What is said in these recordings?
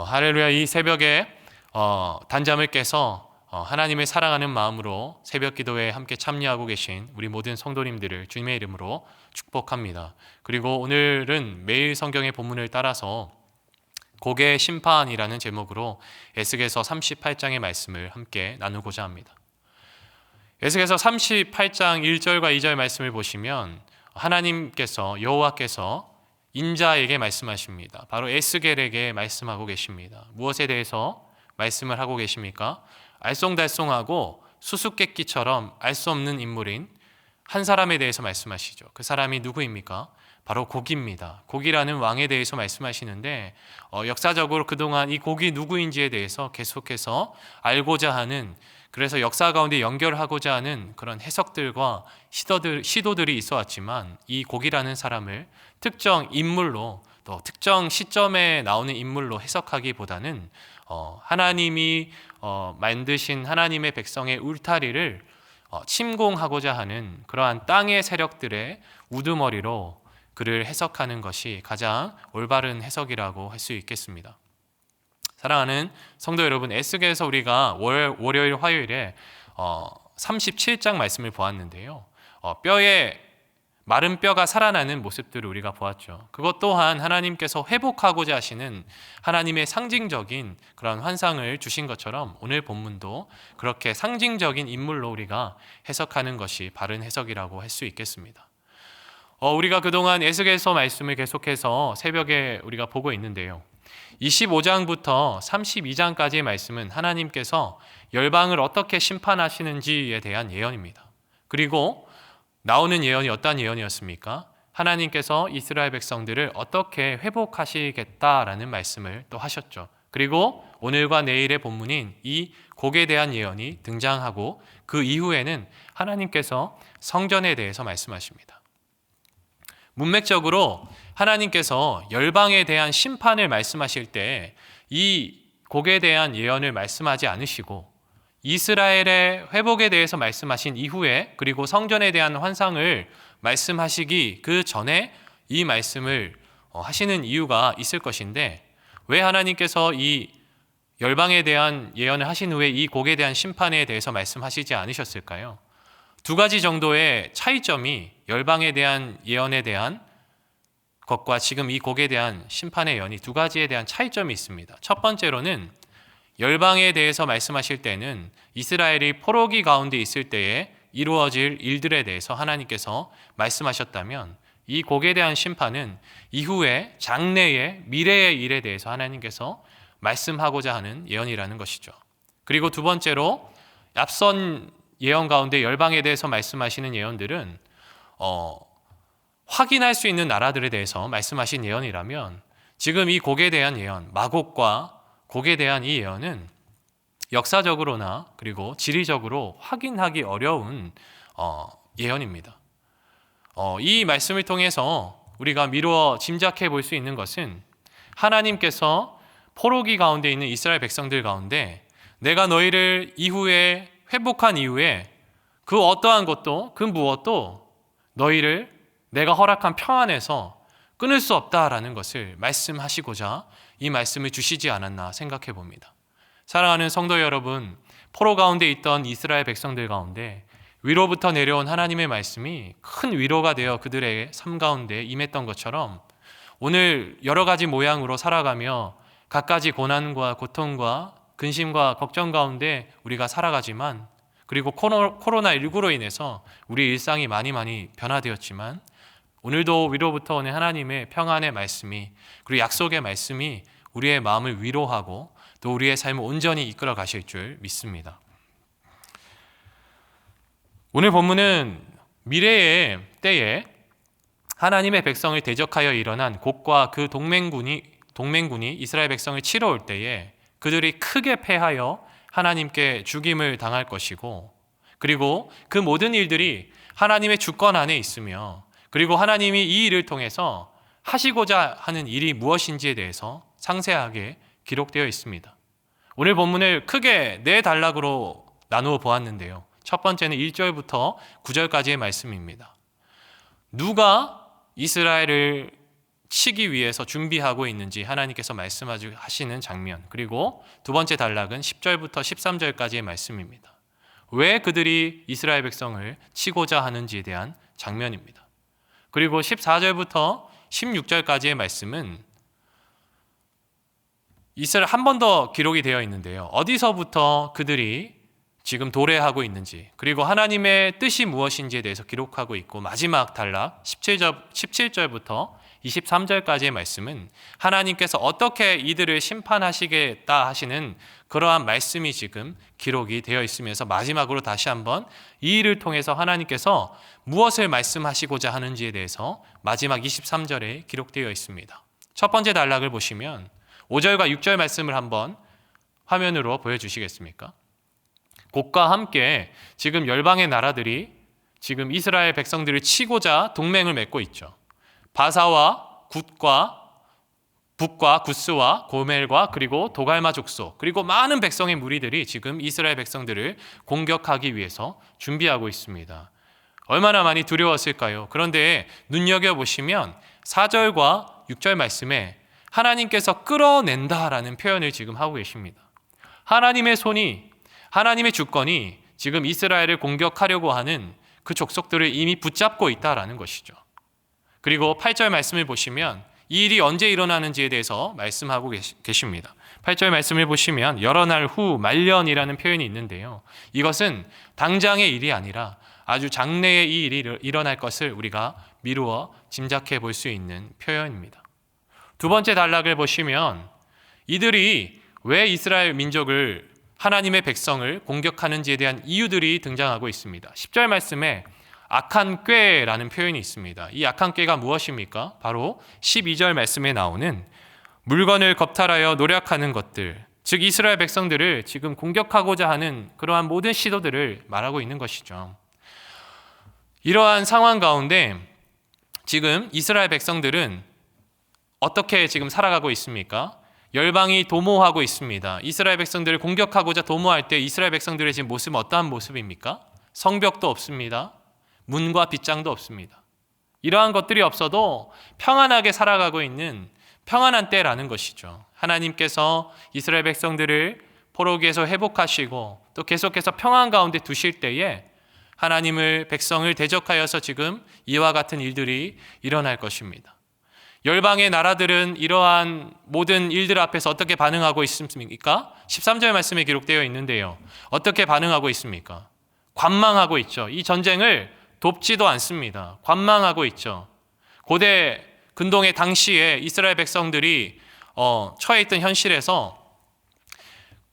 어, 할렐루야 이 새벽에 어, 단잠을 깨서 어, 하나님을 사랑하는 마음으로 새벽 기도에 함께 참여하고 계신 우리 모든 성도님들을 주님의 이름으로 축복합니다. 그리고 오늘은 매일 성경의 본문을 따라서 고개 심판이라는 제목으로 에스겔서 38장의 말씀을 함께 나누고자 합니다. 에스겔서 38장 1절과 2절 말씀을 보시면 하나님께서 여호와께서 인자에게 말씀하십니다. 바로 에스겔에게 말씀하고 계십니다. 무엇에 대해서 말씀을 하고 계십니까? 알쏭달쏭하고 수수께끼처럼 알 수 없는 인물인 한 사람에 대해서 말씀하시죠. 그 사람이 누구입니까? 바로 고기입니다. 고기라는 왕에 대해서 말씀하시는데 어, 역사적으로 그동안 이 고기 누구인지에 대해서 계속해서 알고자 하는 그래서 역사 가운데 연결하고자 하는 그런 해석들과 시도들, 시도들이 있어 왔지만 이 고기라는 사람을 특정 인물로 또 특정 시점에 나오는 인물로 해석하기보다는 어, 하나님이 어, 만드신 하나님의 백성의 울타리를 어, 침공하고자 하는 그러한 땅의 세력들의 우두머리로 그를 해석하는 것이 가장 올바른 해석이라고 할 수 있겠습니다. 사랑하는 성도 여러분, 에스겔에서 우리가 월, 월요일, 화요일에 어, 37장 말씀을 보았는데요. 어, 뼈에 마른 뼈가 살아나는 모습들을 우리가 보았죠. 그것 또한 하나님께서 회복하고자 하시는 하나님의 상징적인 그런 환상을 주신 것처럼 오늘 본문도 그렇게 상징적인 인물로 우리가 해석하는 것이 바른 해석이라고 할 수 있겠습니다. 어, 우리가 그동안 에스겔서 말씀을 계속해서 새벽에 우리가 보고 있는데요. 25장부터 32장까지의 말씀은 하나님께서 열방을 어떻게 심판하시는지에 대한 예언입니다. 그리고 나오는 예언이 어떤 예언이었습니까? 하나님께서 이스라엘 백성들을 어떻게 회복하시겠다라는 말씀을 또 하셨죠. 그리고 오늘과 내일의 본문인 이 곡에 대한 예언이 등장하고 그 이후에는 하나님께서 성전에 대해서 말씀하십니다. 문맥적으로 하나님께서 열방에 대한 심판을 말씀하실 때 이 곡에 대한 예언을 말씀하지 않으시고 이스라엘의 회복에 대해서 말씀하신 이후에 그리고 성전에 대한 환상을 말씀하시기 그 전에 이 말씀을 어, 하시는 이유가 있을 것인데 왜 하나님께서 이 열방에 대한 예언을 하신 후에 이 곡에 대한 심판에 대해서 말씀하시지 않으셨을까요? 두 가지 정도의 차이점이 열방에 대한 예언에 대한 것과 지금 이 곡에 대한 심판의 예언이 두 가지에 대한 차이점이 있습니다. 첫 번째로는 열방에 대해서 말씀하실 때는 이스라엘이 포로기 가운데 있을 때에 이루어질 일들에 대해서 하나님께서 말씀하셨다면 이 곡에 대한 심판은 이후에 장래의 미래의 일에 대해서 하나님께서 말씀하고자 하는 예언이라는 것이죠. 그리고 두 번째로 앞선 예언 가운데 열방에 대해서 말씀하시는 예언들은 어, 확인할 수 있는 나라들에 대해서 말씀하신 예언이라면 지금 이 곡에 대한 예언, 마곡과 곡에 대한 이 예언은 역사적으로나 그리고 지리적으로 확인하기 어려운 어, 예언입니다. 어, 이 말씀을 통해서 우리가 미루어 짐작해 볼 수 있는 것은 하나님께서 포로기 가운데 있는 이스라엘 백성들 가운데 내가 너희를 이후에 회복한 이후에 그 어떠한 것도 그 무엇도 너희를 내가 허락한 평안에서 끊을 수 없다라는 것을 말씀하시고자 이 말씀을 주시지 않았나 생각해 봅니다. 사랑하는 성도 여러분, 포로 가운데 있던 이스라엘 백성들 가운데 위로부터 내려온 하나님의 말씀이 큰 위로가 되어 그들의 삶 가운데 임했던 것처럼 오늘 여러 가지 모양으로 살아가며 갖가지 고난과 고통과 근심과 걱정 가운데 우리가 살아가지만 그리고 코로나19로 인해서 우리 일상이 많이 많이 변화되었지만 오늘도 위로부터 오는 하나님의 평안의 말씀이 그리고 약속의 말씀이 우리의 마음을 위로하고 또 우리의 삶을 온전히 이끌어 가실 줄 믿습니다. 오늘 본문은 미래의 때에 하나님의 백성을 대적하여 일어난 곡과 그 동맹군이 동맹군이 이스라엘 백성을 치러 올 때에 그들이 크게 패하여 하나님께 죽임을 당할 것이고 그리고 그 모든 일들이 하나님의 주권 안에 있으며 그리고 하나님이 이 일을 통해서 하시고자 하는 일이 무엇인지에 대해서 상세하게 기록되어 있습니다. 오늘 본문을 크게 네 단락으로 나누어 보았는데요. 첫 번째는 1절부터 9절까지의 말씀입니다. 누가 이스라엘을 치기 위해서 준비하고 있는지 하나님께서 말씀하시는 장면. 그리고 두 번째 단락은 10절부터 13절까지의 말씀입니다. 왜 그들이 이스라엘 백성을 치고자 하는지에 대한 장면입니다. 그리고 14절부터 16절까지의 말씀은 이스라엘 한 번 더 기록이 되어 있는데요. 어디서부터 그들이 지금 도래하고 있는지, 그리고 하나님의 뜻이 무엇인지에 대해서 기록하고 있고, 마지막 단락 17절, 17절부터 23절까지의 말씀은 하나님께서 어떻게 이들을 심판하시겠다 하시는 그러한 말씀이 지금 기록이 되어 있으면서 마지막으로 다시 한번 이 일을 통해서 하나님께서 무엇을 말씀하시고자 하는지에 대해서 마지막 23절에 기록되어 있습니다. 첫 번째 단락을 보시면 5절과 6절 말씀을 한번 화면으로 보여주시겠습니까? 곡과 함께 지금 열방의 나라들이 지금 이스라엘 백성들을 치고자 동맹을 맺고 있죠. 바사와 굿과 북과 구스와 고멜과 그리고 도갈마 족속 그리고 많은 백성의 무리들이 지금 이스라엘 백성들을 공격하기 위해서 준비하고 있습니다. 얼마나 많이 두려웠을까요? 그런데 눈여겨 보시면 4절과 6절 말씀에 하나님께서 끌어낸다라는 표현을 지금 하고 계십니다. 하나님의 손이 하나님의 주권이 지금 이스라엘을 공격하려고 하는 그 족속들을 이미 붙잡고 있다라는 것이죠. 그리고 8절 말씀을 보시면 이 일이 언제 일어나는지에 대해서 말씀하고 계십니다. 8절 말씀을 보시면 여러 날 후 말년이라는 표현이 있는데요. 이것은 당장의 일이 아니라 아주 장래에 이 일이 일어날 것을 우리가 미루어 짐작해 볼 수 있는 표현입니다. 두 번째 단락을 보시면 이들이 왜 이스라엘 민족을 하나님의 백성을 공격하는지에 대한 이유들이 등장하고 있습니다. 10절 말씀에 악한 꾀라는 표현이 있습니다. 이 악한 꾀가 무엇입니까? 바로 12절 말씀에 나오는 물건을 겁탈하여 노력하는 것들, 즉 이스라엘 백성들을 지금 공격하고자 하는 그러한 모든 시도들을 말하고 있는 것이죠. 이러한 상황 가운데 지금 이스라엘 백성들은 어떻게 지금 살아가고 있습니까? 열방이 도모하고 있습니다. 이스라엘 백성들을 공격하고자 도모할 때 이스라엘 백성들의 지금 모습은 어떠한 모습입니까? 성벽도 없습니다. 문과 빗장도 없습니다. 이러한 것들이 없어도 평안하게 살아가고 있는 평안한 때라는 것이죠. 하나님께서 이스라엘 백성들을 포로기에서 회복하시고 또 계속해서 평안 가운데 두실 때에 하나님을 백성을 대적하여서 지금 이와 같은 일들이 일어날 것입니다. 열방의 나라들은 이러한 모든 일들 앞에서 어떻게 반응하고 있습니까? 13절 말씀에 기록되어 있는데요. 어떻게 반응하고 있습니까? 관망하고 있죠. 이 전쟁을 돕지도 않습니다. 관망하고 있죠. 고대 근동의 당시에 이스라엘 백성들이 어, 처해 있던 현실에서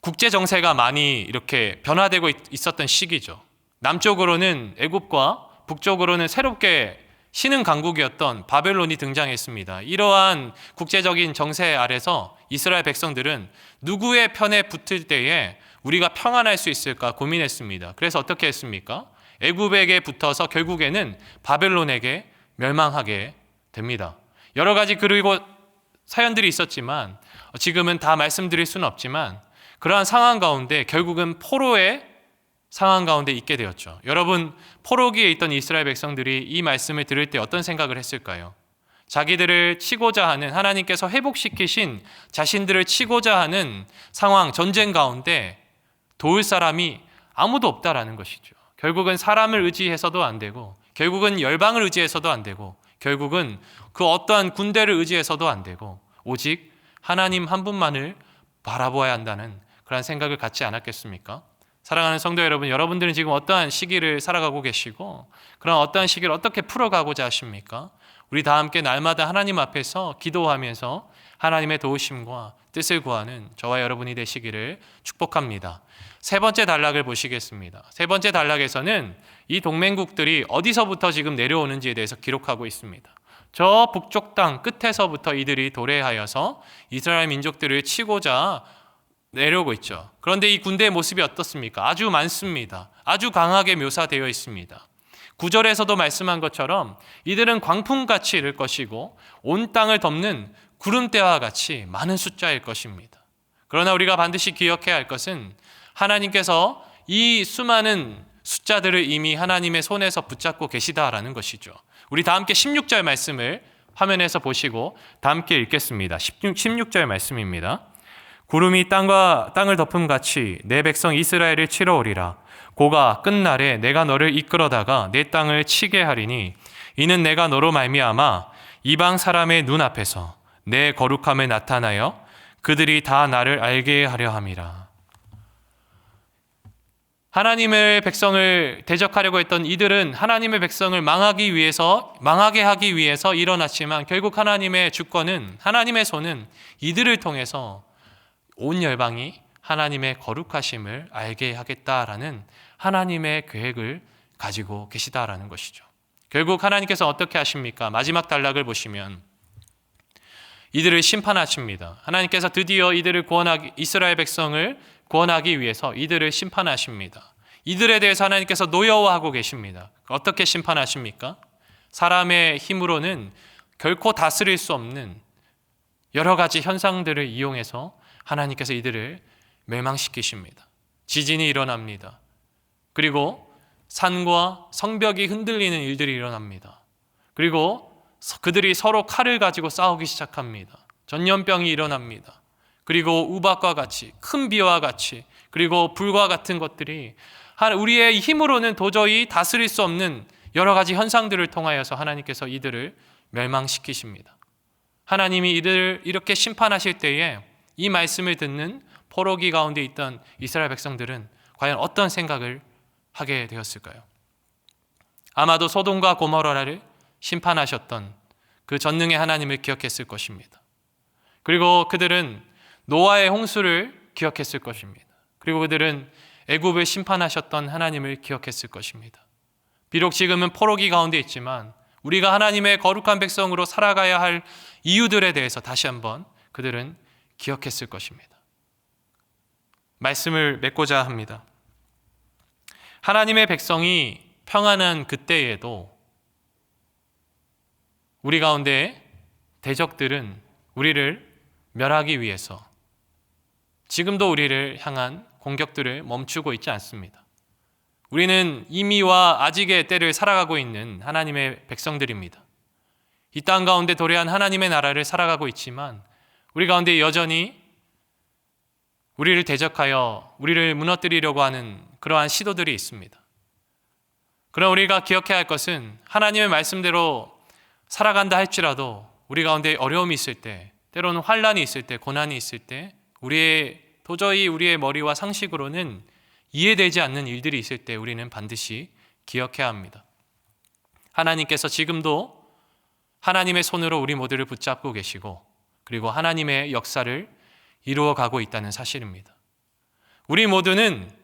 국제 정세가 많이 이렇게 변화되고 있었던 시기죠. 남쪽으로는 애굽과 북쪽으로는 새롭게 신흥 강국이었던 바벨론이 등장했습니다. 이러한 국제적인 정세 아래서 이스라엘 백성들은 누구의 편에 붙을 때에 우리가 평안할 수 있을까 고민했습니다. 그래서 어떻게 했습니까? 애굽에게 붙어서 결국에는 바벨론에게 멸망하게 됩니다. 여러 가지 그리고 사연들이 있었지만 지금은 다 말씀드릴 수는 없지만 그러한 상황 가운데 결국은 포로의 상황 가운데 있게 되었죠. 여러분 포로기에 있던 이스라엘 백성들이 이 말씀을 들을 때 어떤 생각을 했을까요? 자기들을 치고자 하는 하나님께서 회복시키신 자신들을 치고자 하는 상황 전쟁 가운데 도울 사람이 아무도 없다라는 것이죠. 결국은 사람을 의지해서도 안 되고 결국은 열방을 의지해서도 안 되고 결국은 그 어떠한 군대를 의지해서도 안 되고 오직 하나님 한 분만을 바라보아야 한다는 그런 생각을 갖지 않았겠습니까? 사랑하는 성도 여러분, 여러분들은 지금 어떠한 시기를 살아가고 계시고 그런 어떠한 시기를 어떻게 풀어가고자 하십니까? 우리 다 함께 날마다 하나님 앞에서 기도하면서 하나님의 도우심과 뜻을 구하는 저와 여러분이 되시기를 축복합니다. 세 번째 단락을 보시겠습니다. 세 번째 단락에서는 이 동맹국들이 어디서부터 지금 내려오는지에 대해서 기록하고 있습니다. 저 북쪽 땅 끝에서부터 이들이 도래하여서 이스라엘 민족들을 치고자 내려오고 있죠. 그런데 이 군대의 모습이 어떻습니까? 아주 많습니다. 아주 강하게 묘사되어 있습니다. 구절에서도 말씀한 것처럼 이들은 광풍같이 이를 것이고 온 땅을 덮는 구름대와 같이 많은 숫자일 것입니다. 그러나 우리가 반드시 기억해야 할 것은 하나님께서 이 수많은 숫자들을 이미 하나님의 손에서 붙잡고 계시다라는 것이죠. 우리 다 함께 16절 말씀을 화면에서 보시고 다 함께 읽겠습니다. 16, 16절 말씀입니다. 구름이 땅과 땅을 덮음 같이 내 백성 이스라엘을 치러 오리라. 고가 끝날에 내가 너를 이끌어다가 내 땅을 치게 하리니 이는 내가 너로 말미암아 이방 사람의 눈 앞에서 내 거룩함을 나타나여 그들이 다 나를 알게 하려 함이라. 하나님의 백성을 대적하려고 했던 이들은 하나님의 백성을 망하기 위해서 망하게 하기 위해서 일어났지만 결국 하나님의 주권은 하나님의 손은 이들을 통해서 온 열방이 하나님의 거룩하심을 알게 하겠다라는 하나님의 계획을 가지고 계시다라는 것이죠. 결국 하나님께서 어떻게 하십니까? 마지막 단락을 보시면 이들을 심판하십니다. 하나님께서 드디어 이들을 구원하기 이스라엘 백성을 구원하기 위해서 이들을 심판하십니다. 이들에 대해서 하나님께서 노여워하고 계십니다. 어떻게 심판하십니까? 사람의 힘으로는 결코 다스릴 수 없는 여러 가지 현상들을 이용해서 하나님께서 이들을 멸망시키십니다. 지진이 일어납니다. 그리고 산과 성벽이 흔들리는 일들이 일어납니다. 그리고 그들이 서로 칼을 가지고 싸우기 시작합니다. 전염병이 일어납니다. 그리고 우박과 같이 큰 비와 같이 그리고 불과 같은 것들이 우리의 힘으로는 도저히 다스릴 수 없는 여러 가지 현상들을 통하여서 하나님께서 이들을 멸망시키십니다. 하나님이 이들을 이렇게 심판하실 때에 이 말씀을 듣는 포로기 가운데 있던 이스라엘 백성들은 과연 어떤 생각을 하게 되었을까요? 아마도 소돔과 고모라를 심판하셨던 그 전능의 하나님을 기억했을 것입니다. 그리고 그들은 노아의 홍수를 기억했을 것입니다. 그리고 그들은 애굽을 심판하셨던 하나님을 기억했을 것입니다. 비록 지금은 포로기 가운데 있지만 우리가 하나님의 거룩한 백성으로 살아가야 할 이유들에 대해서 다시 한번 그들은 기억했을 것입니다. 말씀을 맺고자 합니다. 하나님의 백성이 평안한 그때에도 우리 가운데 대적들은 우리를 멸하기 위해서 지금도 우리를 향한 공격들을 멈추고 있지 않습니다. 우리는 이미와 아직의 때를 살아가고 있는 하나님의 백성들입니다. 이 땅 가운데 도래한 하나님의 나라를 살아가고 있지만 우리 가운데 여전히 우리를 대적하여 우리를 무너뜨리려고 하는 그러한 시도들이 있습니다. 그럼 우리가 기억해야 할 것은 하나님의 말씀대로 살아간다 할지라도 우리 가운데 어려움이 있을 때, 때로는 환란이 있을 때, 고난이 있을 때, 우리의 도저히 우리의 머리와 상식으로는 이해되지 않는 일들이 있을 때 우리는 반드시 기억해야 합니다. 하나님께서 지금도 하나님의 손으로 우리 모두를 붙잡고 계시고 그리고 하나님의 역사를 이루어 가고 있다는 사실입니다. 우리 모두는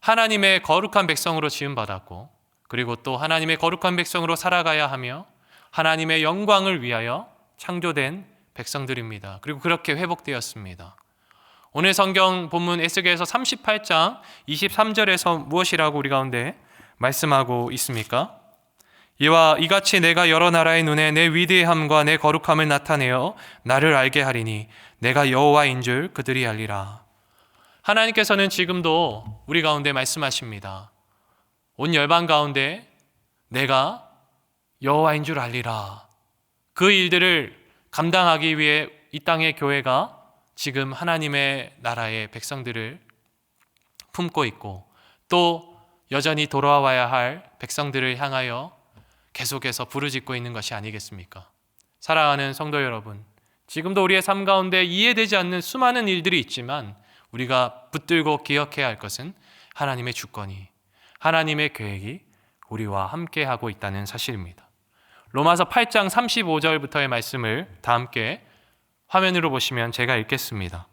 하나님의 거룩한 백성으로 지음받았고 그리고 또 하나님의 거룩한 백성으로 살아가야 하며 하나님의 영광을 위하여 창조된 백성들입니다. 그리고 그렇게 회복되었습니다. 오늘 성경 본문 에스겔에서 38장 23절에서 무엇이라고 우리 가운데 말씀하고 있습니까? 이와 이같이 내가 여러 나라의 눈에 내 위대함과 내 거룩함을 나타내어 나를 알게 하리니 내가 여호와인 줄 그들이 알리라. 하나님께서는 지금도 우리 가운데 말씀하십니다. 온 열방 가운데 내가 여호와인 줄 알리라. 그 일들을 감당하기 위해 이 땅의 교회가 지금 하나님의 나라의 백성들을 품고 있고 또 여전히 돌아와야 할 백성들을 향하여 계속해서 부르짖고 있는 것이 아니겠습니까? 사랑하는 성도 여러분, 지금도 우리의 삶 가운데 이해되지 않는 수많은 일들이 있지만 우리가 붙들고 기억해야 할 것은 하나님의 주권이 하나님의 계획이 우리와 함께 하고 있다는 사실입니다. 로마서 8장 35절부터의 말씀을 다 함께 화면으로 보시면 제가 읽겠습니다.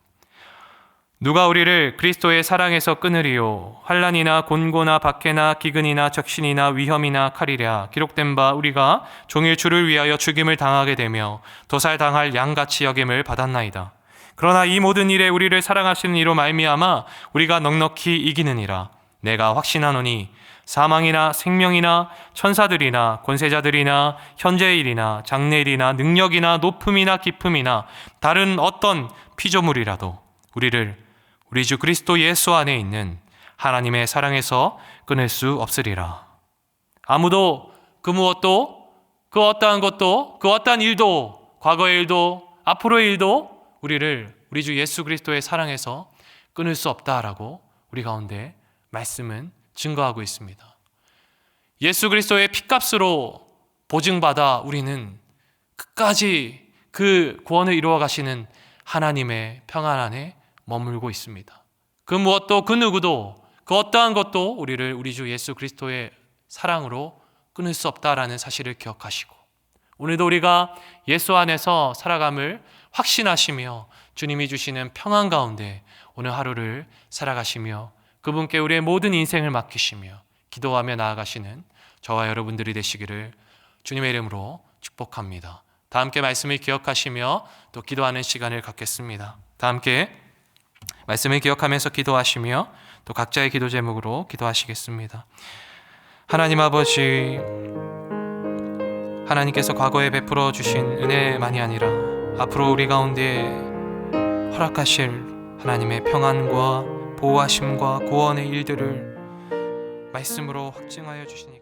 누가 우리를 그리스도의 사랑에서 끊으리요 환란이나 곤고나 박해나 기근이나 적신이나 위험이나 칼이랴 기록된 바 우리가 종일 주를 위하여 죽임을 당하게 되며 도살 당할 양같이 여김을 받았나이다 그러나 이 모든 일에 우리를 사랑하시는 이로 말미암아 우리가 넉넉히 이기느니라 내가 확신하노니 사망이나 생명이나 천사들이나 권세자들이나 현재의 일이나 장래 일이나 능력이나 높음이나 깊음이나 다른 어떤 피조물이라도 우리를 우리 주 그리스도 예수 안에 있는 하나님의 사랑에서 끊을 수 없으리라. 아무도 그 무엇도 그 어떠한 것도 그 어떠한 일도 과거의 일도 앞으로의 일도 우리를 우리 주 예수 그리스도의 사랑에서 끊을 수 없다라고 우리 가운데 말씀은 증거하고 있습니다. 예수 그리스도의 피값으로 보증받아 우리는 끝까지 그 구원을 이루어 가시는 하나님의 평안 안에 머물고 있습니다. 그 무엇도 그 누구도 그 어떠한 것도 우리를 우리 주 예수 그리스도의 사랑으로 끊을 수 없다라는 사실을 기억하시고 오늘도 우리가 예수 안에서 살아감을 확신하시며 주님이 주시는 평안 가운데 오늘 하루를 살아가시며 그분께 우리의 모든 인생을 맡기시며 기도하며 나아가시는 저와 여러분들이 되시기를 주님의 이름으로 축복합니다. 다 함께 말씀을 기억하시며 또 기도하는 시간을 갖겠습니다. 다 함께 말씀을 기억하면서 기도하시며 또 각자의 기도 제목으로 기도하시겠습니다. 하나님 아버지 하나님께서 과거에 베풀어 주신 은혜만이 아니라 앞으로 우리 가운데 허락하실 하나님의 평안과 보호하심과 구원의 일들을 말씀으로 확증하여 주시니.